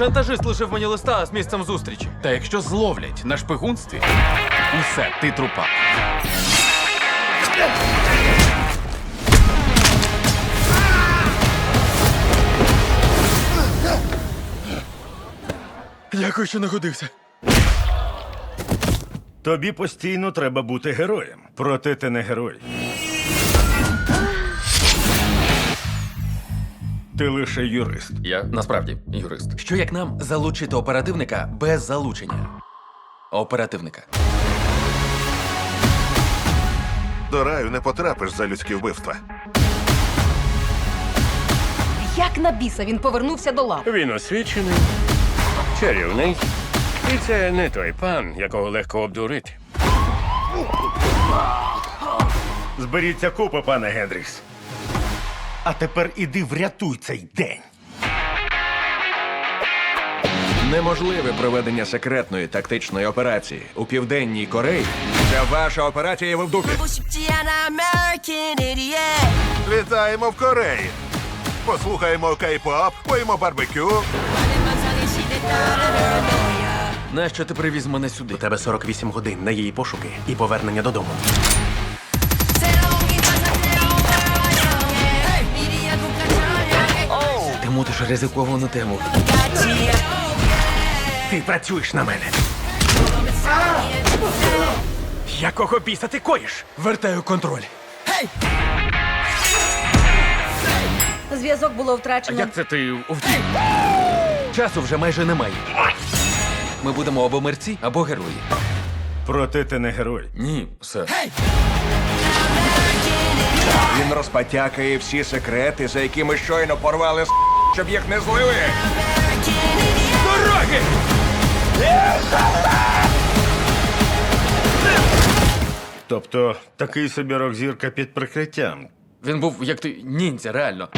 Шантажист лишив мені листа з місцем зустрічі. Та якщо зловлять на шпигунстві, усе, ти трупа. Дякую, що нагодився. Тобі постійно треба бути героєм. Проте ти не герой. Ти лише юрист. Я насправді юрист. Що як нам залучити оперативника без залучення? Оперативника. До раю не потрапиш за людські вбивства. Як на біса він повернувся до лав. Він освічений, чарівний. І це не той пан, якого легко обдурити. Зберіться купи, пане Гендрікс. А тепер іди врятуй цей день. Неможливе проведення секретної тактичної операції у південній Кореї. Це ваша операція ви в дупі. Літаємо в Кореї. Послухаємо кей-поп, поїмо барбекю. Нащо ти привіз мене сюди? У тебе 48 годин на її пошуки і повернення додому. Мутиш ризиковану тему. Ти працюєш на мене. Якого біса ти коїш? Вертаю контроль. Зв'язок було А втрачено. як це ти втік? Часу вже майже немає. Ми будемо або мерці, або герої. Проте ти не герой. Ні, сер. Він розпотякає всі секрети, за якими щойно порвали с**, щоб їх не злили. Дороги! Тобто такий собі рок-зірка під прикриттям. Він був як ти ніндзя, реально.